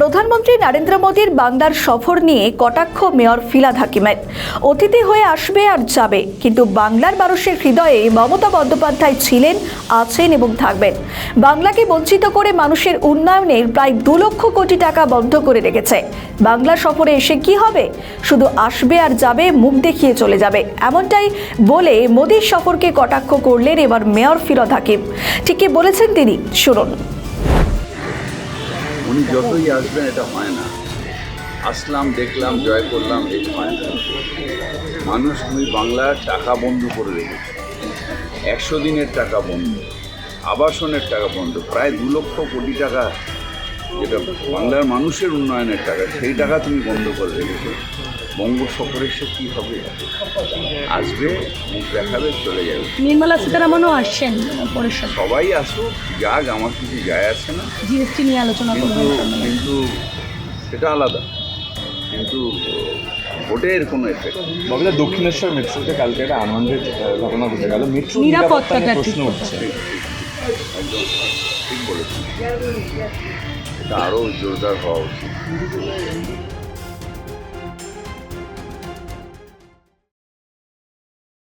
প্রধানমন্ত্রী নরেন্দ্র মোদীর বাংলার সফর নিয়ে কটাক্ষ মেয়র ফিলাদ হাকিমের। অতিথি হয়ে আসবে আর যাবে, কিন্তু বাংলার মানুষের হৃদয়ে মমতা বন্দ্যোপাধ্যায় ছিলেন, আছেন এবং থাকবেন। বাংলাকে বঞ্চিত করে মানুষের উন্নয়নের প্রায় দু লক্ষ কোটি টাকা বন্ধ করে রেখেছে। বাংলা সফরে এসে কি হবে? শুধু আসবে আর যাবে, মুখ দেখিয়ে চলে যাবে। এমনটাই বলে মোদীর সফরকে কটাক্ষ করলেন এবার মেয়র ফিরদ হাকিম। ঠিকই বলেছেন তিনি, শুনুন। উনি যতই আসবেন, এটা হয় না। আসলাম, দেখলাম, জয় করলাম, এই হয় না। মানুষ তুমি বাংলার টাকা বন্ধ করে রেখেছে। একশো দিনের টাকা বন্ধ, আবাসনের টাকা বন্ধ, প্রায় দু লক্ষ কোটি টাকা যেটা বাংলার মানুষের উন্নয়নের টাকা সেই টাকা তুমি বন্ধ করে রেখেছো বঙ্গ সফরে সে কী হবে? আসবে মুখ দেখাবে চলে যাবে। নির্মলা সীতারামনও আসছেন পরিষদ। সবাই আসুক যাক আমার কিছু যায় আসে না। জিএসটি নিয়ে আলোচনা কিন্তু করবেন কিন্তু সেটা আলাদা। কিন্তু ভোটের কোনো এফেক্ট বলে দক্ষিণেশ্বর মেট্রোতে কালকে একটা আনন্দের ঘটনা ঘটে গেল। মেট্রো নিরাপত্তা প্রশ্ন একদম ঠিক বলেছি Darou o juro da volta.